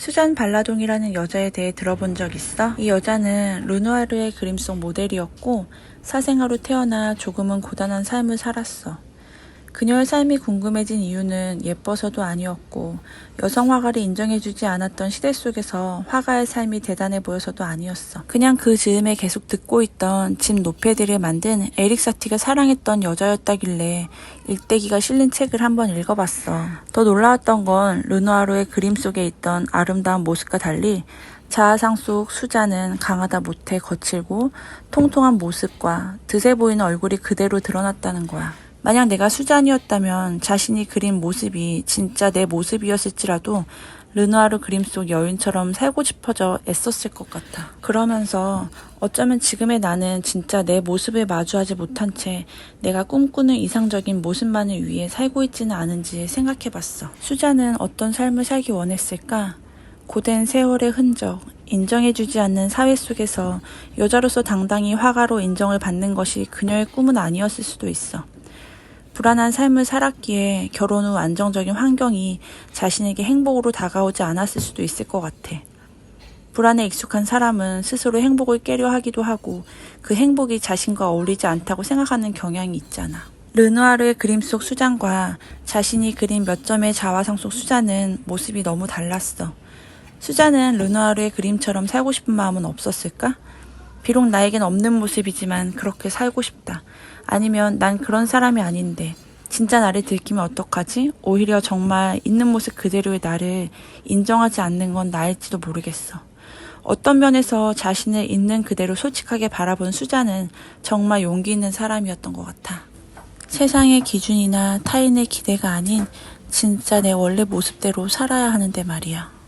수잔 발라동이라는 여자에 대해 들어본 적 있어? 이 여자는 르누아르의 그림 속 모델이었고 사생아로 태어나 조금은 고단한 삶을 살았어. 그녀의 삶이 궁금해진 이유는 예뻐서도 아니었고 여성 화가를 인정해주지 않았던 시대 속에서 화가의 삶이 대단해 보여서도 아니었어. 그냥 그 즈음에 계속 듣고 있던 집 노페드를 만든 에릭 사티가 사랑했던 여자였다길래 일대기가 실린 책을 한번 읽어봤어. 더 놀라웠던 건 르누아르의 그림 속에 있던 아름다운 모습과 달리 자아상 속 수자는 강하다 못해 거칠고 통통한 모습과 드세 보이는 얼굴이 그대로 드러났다는 거야. 만약 내가 수잔이었다면 자신이 그린 모습이 진짜 내 모습이었을지라도 르누아르 그림 속 여인처럼 살고 싶어져 애썼을 것 같아. 그러면서 어쩌면 지금의 나는 진짜 내 모습을 마주하지 못한 채 내가 꿈꾸는 이상적인 모습만을 위해 살고 있지는 않은지 생각해 봤어. 수잔은 어떤 삶을 살기 원했을까? 고된 세월의 흔적, 인정해주지 않는 사회 속에서 여자로서 당당히 화가로 인정을 받는 것이 그녀의 꿈은 아니었을 수도 있어. 불안한 삶을 살았기에 결혼 후 안정적인 환경이 자신에게 행복으로 다가오지 않았을 수도 있을 것 같아. 불안에 익숙한 사람은 스스로 행복을 깨려 하기도 하고 그 행복이 자신과 어울리지 않다고 생각하는 경향이 있잖아. 르누아르의 그림 속 수잔과 자신이 그린 몇 점의 자화상 속 수잔은 모습이 너무 달랐어. 수잔은 르누아르의 그림처럼 살고 싶은 마음은 없었을까? 비록 나에겐 없는 모습이지만 그렇게 살고 싶다. 아니면 난 그런 사람이 아닌데 진짜 나를 들키면 어떡하지? 오히려 정말 있는 모습 그대로의 나를 인정하지 않는 건 나일지도 모르겠어. 어떤 면에서 자신을 있는 그대로 솔직하게 바라본 수자는 정말 용기 있는 사람이었던 것 같아. 세상의 기준이나 타인의 기대가 아닌 진짜 내 원래 모습대로 살아야 하는데 말이야.